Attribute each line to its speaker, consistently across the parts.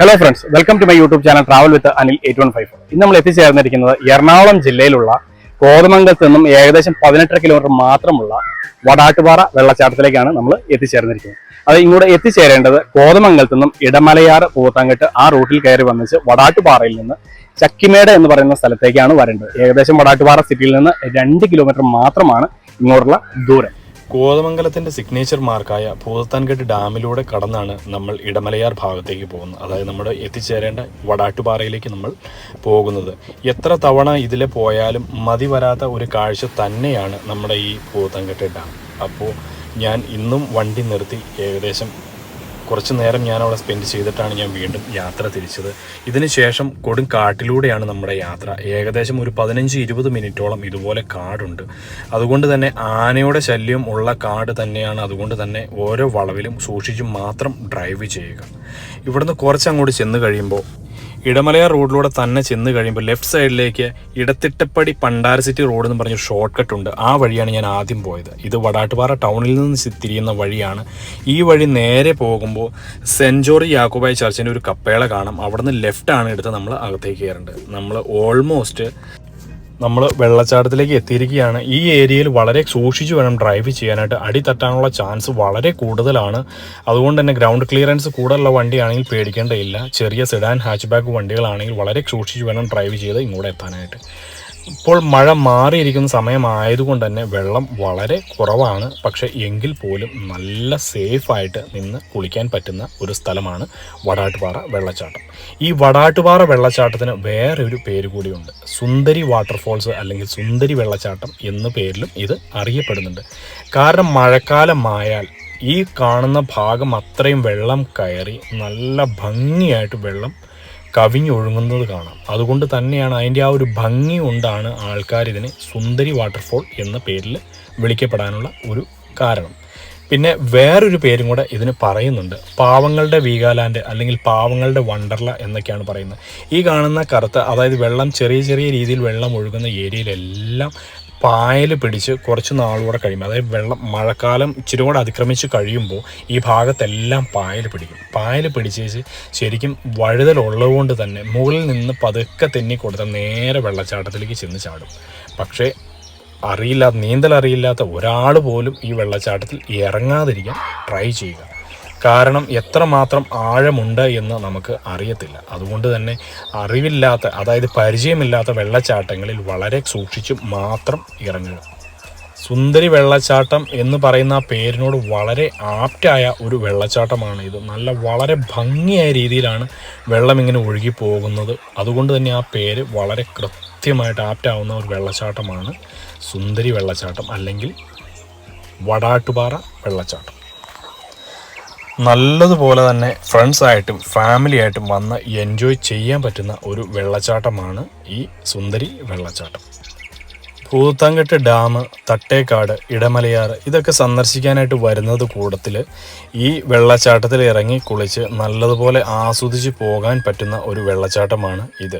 Speaker 1: Hello friends welcome to my YouTube channel travel with Anil eight one five ഇന്ന് നമ്മൾ എത്തിച്ചേർന്നിരിക്കുന്നത് എറണാകുളം ജില്ലയിലുള്ള കോതമംഗലത്ത് നിന്നും ഏകദേശം പതിനെട്ടര കിലോമീറ്റർ മാത്രമുള്ള വടാട്ടുപാറ വെള്ളച്ചാട്ടത്തിലേക്കാണ് നമ്മൾ എത്തിച്ചേർന്നിരിക്കുന്നത്. അത് ഇങ്ങോട്ട് എത്തിച്ചേരേണ്ടത് കോതമംഗലത്ത് നിന്നും ഇടമലയാർ പൂത്താങ്കട്ട് ആ റൂട്ടിൽ കയറി വന്നിച്ച് വടാട്ടുപാറയിൽ നിന്ന് ചക്കിമേട് എന്ന് പറയുന്ന സ്ഥലത്തേക്കാണ് വരേണ്ടത്. ഏകദേശം വടാട്ടുപാറ സിറ്റിയിൽ നിന്ന് രണ്ട് കിലോമീറ്റർ മാത്രമാണ് ഇങ്ങോട്ടുള്ള ദൂരം.
Speaker 2: കോതമംഗലത്തിന്റെ സിഗ്നേച്ചർ മാർക്കായ ഭൂതത്താൻകെട്ട് ഡാമിലൂടെ കടന്നാണ് നമ്മൾ ഇടമലയാർ ഭാഗത്തേക്ക് പോകുന്നത്. അതായത് നമ്മുടെ എത്തിച്ചേരേണ്ട വടാട്ടുപാറയിലേക്ക് നമ്മൾ പോകുന്നത്. എത്ര തവണ ഇതിലെ പോയാലും മതി വരാത്ത ഒരു കാഴ്ച തന്നെയാണ് നമ്മുടെ ഈ ഭൂതത്താൻകെട്ട് ഡാം അപ്പോൾ ഞാൻ ഇന്നും വണ്ടി നിർത്തി ഏകദേശം കുറച്ച് നേരം ഞാൻ അവിടെ സ്പെൻഡ് ചെയ്തിട്ടാണ് ഞാൻ വീണ്ടും യാത്ര തിരിച്ചത്. ഇതിന് ശേഷം കൊടും കാട്ടിലൂടെയാണ് നമ്മുടെ യാത്ര. ഏകദേശം ഒരു പതിനഞ്ച് ഇരുപത് മിനിറ്റോളം ഇതുപോലെ കാടുണ്ട്. അതുകൊണ്ട് തന്നെ ആനയുടെ ശല്യം ഉള്ള കാട് തന്നെയാണ് അതുകൊണ്ട് തന്നെ ഓരോ വളവിലും സൂക്ഷിച്ച് മാത്രം ഡ്രൈവ് ചെയ്യുക. ഇവിടുന്ന് കുറച്ചങ്ങോട്ട് ചെന്ന് കഴിയുമ്പോൾ ഇടമലയാർ റോഡിലൂടെ തന്നെ ചെന്ന് കഴിയുമ്പോൾ ലെഫ്റ്റ് സൈഡിലേക്ക് ഇടത്തിട്ടപ്പടി പണ്ടാര സിറ്റി റോഡ് എന്ന് പറഞ്ഞ ഷോർട്ട് കട്ട് ഉണ്ട്. ആ വഴിയാണ് ഞാൻ ആദ്യം പോയത്. ഇത് വടാട്ടുപാറ ടൗണിൽ നിന്ന് തിരിയുന്ന വഴിയാണ്. ഈ വഴി നേരെ പോകുമ്പോൾ സെന്റ് ജോർജ് യാക്കോബായ ചർച്ചിന്റെ ഒരു കപ്പേള കാണാം. അവിടുന്ന് ലെഫ്റ്റ് ആണ് എടുത്ത് നമ്മൾ അകത്തേക്ക് കയറേണ്ടത്. നമ്മൾ ഓൾമോസ്റ്റ് നമ്മൾ വെള്ളച്ചാട്ടത്തിലേക്ക് എത്തിയിരിക്കുകയാണ്. ഈ ഏരിയയിൽ വളരെ സൂക്ഷിച്ചു വേണം ഡ്രൈവ് ചെയ്യാനായിട്ട്. അടി തട്ടാനുള്ള ചാൻസ് വളരെ കൂടുതലാണ്. അതുകൊണ്ട് തന്നെ ഗ്രൗണ്ട് ക്ലിയറൻസ് കൂടുതലുള്ള വണ്ടിയാണെങ്കിൽ പേടിക്കേണ്ടതില്ല. ചെറിയ സെഡാൻ ഹാച്ച് ബാക്ക് വണ്ടികളാണെങ്കിൽ വളരെ സൂക്ഷിച്ചു വേണം ഡ്രൈവ് ചെയ്ത് ഇങ്ങോട്ട് എത്താനായിട്ട്. ഇപ്പോൾ മഴ മാറിയിരിക്കുന്ന സമയമായതുകൊണ്ട് തന്നെ വെള്ളം വളരെ കുറവാണ്. പക്ഷെ എങ്കിൽ പോലും നല്ല സേഫായിട്ട് നിന്ന് കുളിക്കാൻ പറ്റുന്ന ഒരു സ്ഥലമാണ് വടാട്ടുപാറ വെള്ളച്ചാട്ടം. ഈ വടാട്ടുപാറ വെള്ളച്ചാട്ടത്തിന് വേറെ ഒരു പേര് കൂടിയുണ്ട്. സുന്ദരി വാട്ടർഫോൾസ് അല്ലെങ്കിൽ സുന്ദരി വെള്ളച്ചാട്ടം എന്ന പേരിലും ഇത് അറിയപ്പെടുന്നുണ്ട്. കാരണം മഴക്കാലമായാൽ ഈ കാണുന്ന ഭാഗം അത്രയും വെള്ളം കയറി നല്ല ഭംഗിയായിട്ട് വെള്ളം കവിഞ്ഞൊഴുങ്ങുന്നത് കാണാം. അതുകൊണ്ട് തന്നെയാണ് അതിന്റെ ആ ഒരു ഭംഗി കൊണ്ടാണ് ആൾക്കാർ ഇതിനെ സുന്ദരി വാട്ടർഫോൾ എന്ന പേരിൽ വിളിക്കപ്പെടാനുള്ള ഒരു കാരണം. പിന്നെ വേറൊരു പേരും കൂടെ ഇതിന് പറയുന്നുണ്ട്. പാവങ്ങളുടെ വീഗാലാൻഡ് അല്ലെങ്കിൽ പാവങ്ങളുടെ വണ്ടർല എന്നൊക്കെയാണ് പറയുന്നത്. ഈ കാണുന്ന കറുത്ത അതായത് വെള്ളം ചെറിയ ചെറിയ രീതിയിൽ വെള്ളം ഒഴുകുന്ന ഏരിയയിലെല്ലാം പായൽ പിടിച്ച് കുറച്ച് നാളുകൂടെ കഴിയുമ്പോൾ അതായത് വെള്ളം മഴക്കാലം ഇച്ചിരി കൂടെ അതിക്രമിച്ച് കഴിയുമ്പോൾ ഈ ഭാഗത്തെല്ലാം പായൽ പിടിക്കും. പായൽ പിടിച്ചേച്ച് ശരിക്കും വഴുതലുള്ളതുകൊണ്ട് തന്നെ മുകളിൽ നിന്ന് പതുക്കെ തെന്നി കൊടുത്താൽ നേരെ വെള്ളച്ചാട്ടത്തിലേക്ക് ചെന്ന് ചാടും. പക്ഷേ അറിയില്ലാത്ത നീന്തൽ അറിയില്ലാത്ത ഒരാൾ പോലും ഈ വെള്ളച്ചാട്ടത്തിൽ ഇറങ്ങാതിരിക്കാൻ ട്രൈ ചെയ്യുക. കാരണം എത്രമാത്രം ആഴമുണ്ട് എന്ന് നമുക്ക് അറിയത്തില്ല. അതുകൊണ്ട് തന്നെ അറിവില്ലാത്ത അതായത് പരിചയമില്ലാത്ത വെള്ളച്ചാട്ടങ്ങളിൽ വളരെ സൂക്ഷിച്ച് മാത്രം ഇറങ്ങുക. സുന്ദരി വെള്ളച്ചാട്ടം എന്ന് പറയുന്ന പേരിനോട് വളരെ ആപ്റ്റായ ഒരു വെള്ളച്ചാട്ടമാണ് ഇത്. നല്ല വളരെ ഭംഗിയായ രീതിയിലാണ് വെള്ളം ഇങ്ങനെ ഒഴുകി പോകുന്നത് അതുകൊണ്ട് തന്നെ ആ പേര് വളരെ കൃത്യമായിട്ട് ആപ്റ്റാവുന്ന ഒരു വെള്ളച്ചാട്ടമാണ് സുന്ദരി വെള്ളച്ചാട്ടം അല്ലെങ്കിൽ വടാട്ടുപാറ വെള്ളച്ചാട്ടം. നല്ലതുപോലെ തന്നെ ഫ്രണ്ട്സായിട്ടും ഫാമിലി ആയിട്ടും വന്ന് എൻജോയ് ചെയ്യാൻ പറ്റുന്ന ഒരു വെള്ളച്ചാട്ടമാണ് ഈ സുന്ദരി വെള്ളച്ചാട്ടം. ഭൂതത്താങ്കെട്ട് ഡാം തട്ടേക്കാട് ഇടമലയാർ ഇതൊക്കെ സന്ദർശിക്കാനായിട്ട് വരുന്നത് കൂട്ടത്തിൽ ഈ വെള്ളച്ചാട്ടത്തിൽ ഇറങ്ങി കുളിച്ച് നല്ലതുപോലെ ആസ്വദിച്ച് പോകാൻ പറ്റുന്ന ഒരു വെള്ളച്ചാട്ടമാണ് ഇത്.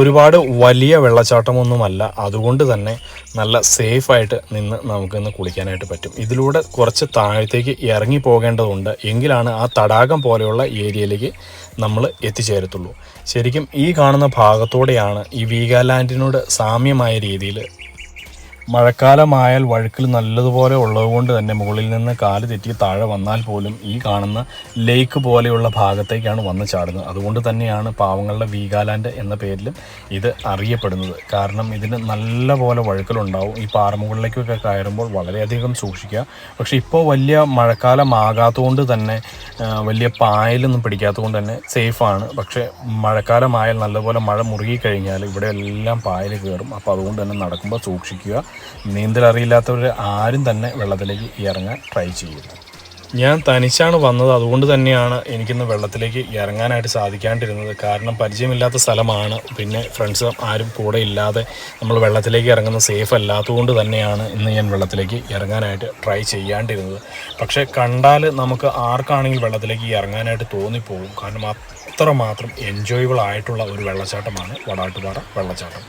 Speaker 2: ഒരുപാട് വലിയ വെള്ളച്ചാട്ടമൊന്നുമല്ല അതുകൊണ്ട് തന്നെ നല്ല സേഫായിട്ട് നിന്ന് നമുക്കിന്ന് കുളിക്കാനായിട്ട് പറ്റും. ഇതിലൂടെ കുറച്ച് താഴത്തേക്ക് ഇറങ്ങി പോകേണ്ടതുണ്ട് എങ്കിലാണ് ആ തടാകം പോലെയുള്ള ഏരിയയിലേക്ക് നമ്മൾ എത്തിച്ചേരത്തുള്ളൂ. ശരിക്കും ഈ കാണുന്ന ഭാഗത്തോടെയാണ് ഈ വീഗാലാൻഡിനോട് സാമ്യമായ രീതിയിൽ മഴക്കാലമായാൽ വഴുക്കിൽ നല്ലതുപോലെ ഉള്ളതുകൊണ്ട് തന്നെ മുകളിൽ നിന്ന് കാൽ തെറ്റി താഴെ വന്നാൽ പോലും ഈ കാണുന്ന ലേക്ക് പോലെയുള്ള ഭാഗത്തേക്കാണ് വന്ന് ചാടുന്നത്. അതുകൊണ്ട് തന്നെയാണ് പാവങ്ങളുടെ വീഗാലാൻഡ് എന്ന പേരിലും ഇത് അറിയപ്പെടുന്നത്. കാരണം ഇതിന് നല്ല പോലെ വഴുക്കലുണ്ടാവും. ഈ പാറമുകളിലേക്കൊക്കെ കയറുമ്പോൾ വളരെയധികം സൂക്ഷിക്കുക. പക്ഷേ ഇപ്പോൾ വലിയ മഴക്കാലമാകാത്തതുകൊണ്ട് തന്നെ വലിയ പായലൊന്നും പിടിക്കാത്തതുകൊണ്ട് തന്നെ സേഫാണ്. പക്ഷേ മഴക്കാലമായാൽ നല്ലപോലെ മഴ മുറുകി കഴിഞ്ഞാൽ ഇവിടെ എല്ലാം പായൽ കയറും. അപ്പോൾ അതുകൊണ്ട് തന്നെ നടക്കുമ്പോൾ സൂക്ഷിക്കുക. നീന്തൽ അറിയില്ലാത്തവർ ആരും തന്നെ വെള്ളത്തിലേക്ക് ഇറങ്ങാൻ ട്രൈ ചെയ്യരുത്. ഞാൻ തനിച്ചാണ് വന്നത് അതുകൊണ്ട് തന്നെയാണ് എനിക്കിന്ന് വെള്ളത്തിലേക്ക് ഇറങ്ങാനായിട്ട് സാധിക്കാണ്ടിരുന്നത്. കാരണം പരിചയമില്ലാത്ത സ്ഥലമാണ്. പിന്നെ ഫ്രണ്ട്സ് ആരും കൂടെ ഇല്ലാതെ നമ്മൾ വെള്ളത്തിലേക്ക് ഇറങ്ങുന്നത് സേഫ് അല്ലാത്തതുകൊണ്ട് തന്നെയാണ് ഇന്ന് ഞാൻ വെള്ളത്തിലേക്ക് ഇറങ്ങാനായിട്ട് ട്രൈ ചെയ്യാണ്ടിരുന്നത്. പക്ഷേ കണ്ടാൽ നമുക്ക് ആർക്കാണെങ്കിൽ വെള്ളത്തിലേക്ക് ഇറങ്ങാനായിട്ട് തോന്നിപ്പോകും. കാരണം അത്രമാത്രം എൻജോയബിൾ ആയിട്ടുള്ള ഒരു വെള്ളച്ചാട്ടമാണ് വടാട്ടുപാറ വെള്ളച്ചാട്ടം.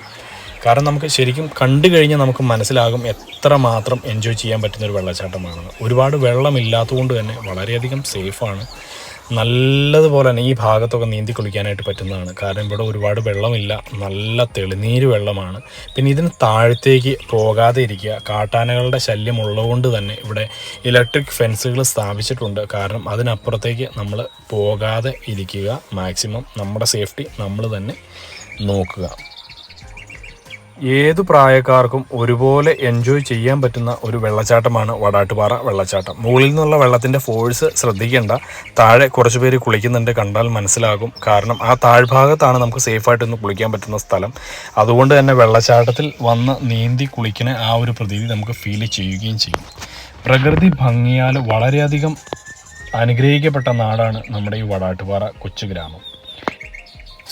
Speaker 2: കാരണം നമുക്ക് ശരിക്കും കണ്ടു കഴിഞ്ഞാൽ നമുക്ക് മനസ്സിലാകും എത്ര മാത്രം എൻജോയ് ചെയ്യാൻ പറ്റുന്ന ഒരു വെള്ളച്ചാട്ടമാണെന്ന് ഒരുപാട് വെള്ളമില്ലാത്തതുകൊണ്ട് തന്നെ വളരെയധികം സേഫാണ് നല്ലതുപോലെ തന്നെ ഈ ഭാഗത്തൊക്കെ നീന്തി കുളിക്കാനായിട്ട് പറ്റുന്നതാണ്. കാരണം ഇവിടെ ഒരുപാട് വെള്ളമില്ല. നല്ല തെളിനീര് വെള്ളമാണ്. പിന്നെ ഇതിന് താഴത്തേക്ക് പോകാതെ ഇരിക്കുക. കാട്ടാനകളുടെ ശല്യം ഉള്ളതുകൊണ്ട് തന്നെ ഇവിടെ ഇലക്ട്രിക് ഫെൻസുകൾ സ്ഥാപിച്ചിട്ടുണ്ട്. കാരണം അതിനപ്പുറത്തേക്ക് നമ്മൾ പോകാതെ ഇരിക്കുക. മാക്സിമം നമ്മുടെ സേഫ്റ്റി നമ്മൾ തന്നെ നോക്കുക. ഏതു പ്രായക്കാർക്കും ഒരുപോലെ എൻജോയ് ചെയ്യാൻ പറ്റുന്ന ഒരു വെള്ളച്ചാട്ടമാണ് വടാട്ടുപാറ വെള്ളച്ചാട്ടം. മുകളിൽ നിന്നുള്ള വെള്ളത്തിന്റെ ഫോഴ്സ് ശ്രദ്ധിക്കേണ്ട. താഴെ കുറച്ച് പേര് കുളിക്കുന്നുണ്ട് കണ്ടാൽ മനസ്സിലാകും. കാരണം ആ താഴ്ഭാഗത്താണ് നമുക്ക് സേഫായിട്ടൊന്ന് കുളിക്കാൻ പറ്റുന്ന സ്ഥലം. അതുകൊണ്ട് തന്നെ വെള്ളച്ചാട്ടത്തിൽ വന്ന് നീന്തി കുളിക്കുന്ന ആ ഒരു പ്രതീതി നമുക്ക് ഫീൽ ചെയ്യുകയും ചെയ്യും. പ്രകൃതി ഭംഗിയാൽ വളരെയധികം അനുഗ്രഹിക്കപ്പെട്ട നാടാണ് നമ്മുടെ ഈ വടാട്ടുപാറ കൊച്ചു ഗ്രാമം.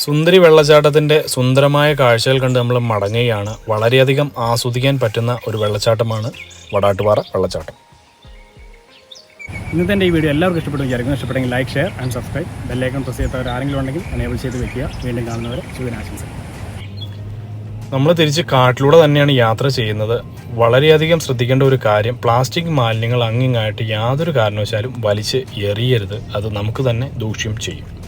Speaker 2: സുന്ദരി വെള്ളച്ചാട്ടത്തിന്റെ സുന്ദരമായ കാഴ്ചകൾ കണ്ട് നമ്മൾ മടങ്ങുകയാണ്. വളരെയധികം ആസ്വദിക്കാൻ പറ്റുന്ന ഒരു വെള്ളച്ചാട്ടമാണ് വടാട്ടുപാറ വെള്ളച്ചാട്ടം.
Speaker 1: ഇന്നത്തെ എന്റെ ഈ വീഡിയോ എല്ലാവർക്കും ഇഷ്ടപ്പെട്ടു വിചാരിക്കുന്നു. ഇഷ്ടപ്പെട്ടെങ്കിൽ like share and subscribe bell icon press ചെയ്യാത്തവർ ആരെങ്കിലും ഉണ്ടെങ്കിൽ എനേബിൾ ചെയ്ത് വെക്കുക. വീണ്ടും കാണുന്നവരെ ശുഭനാശംസ
Speaker 2: നമ്മൾ തിരിച്ച് കാട്ടിലൂടെ തന്നെയാണ് യാത്ര ചെയ്യുന്നത്. വളരെയധികം ശ്രദ്ധിക്കേണ്ട ഒരു കാര്യം പ്ലാസ്റ്റിക് മാലിന്യങ്ങൾ അങ്ങിങ്ങായിട്ട് യാതൊരു കാരണവശാലും വലിച്ച് എറിയരുത്. അത് നമുക്ക് തന്നെ ദൂഷ്യം ചെയ്യും.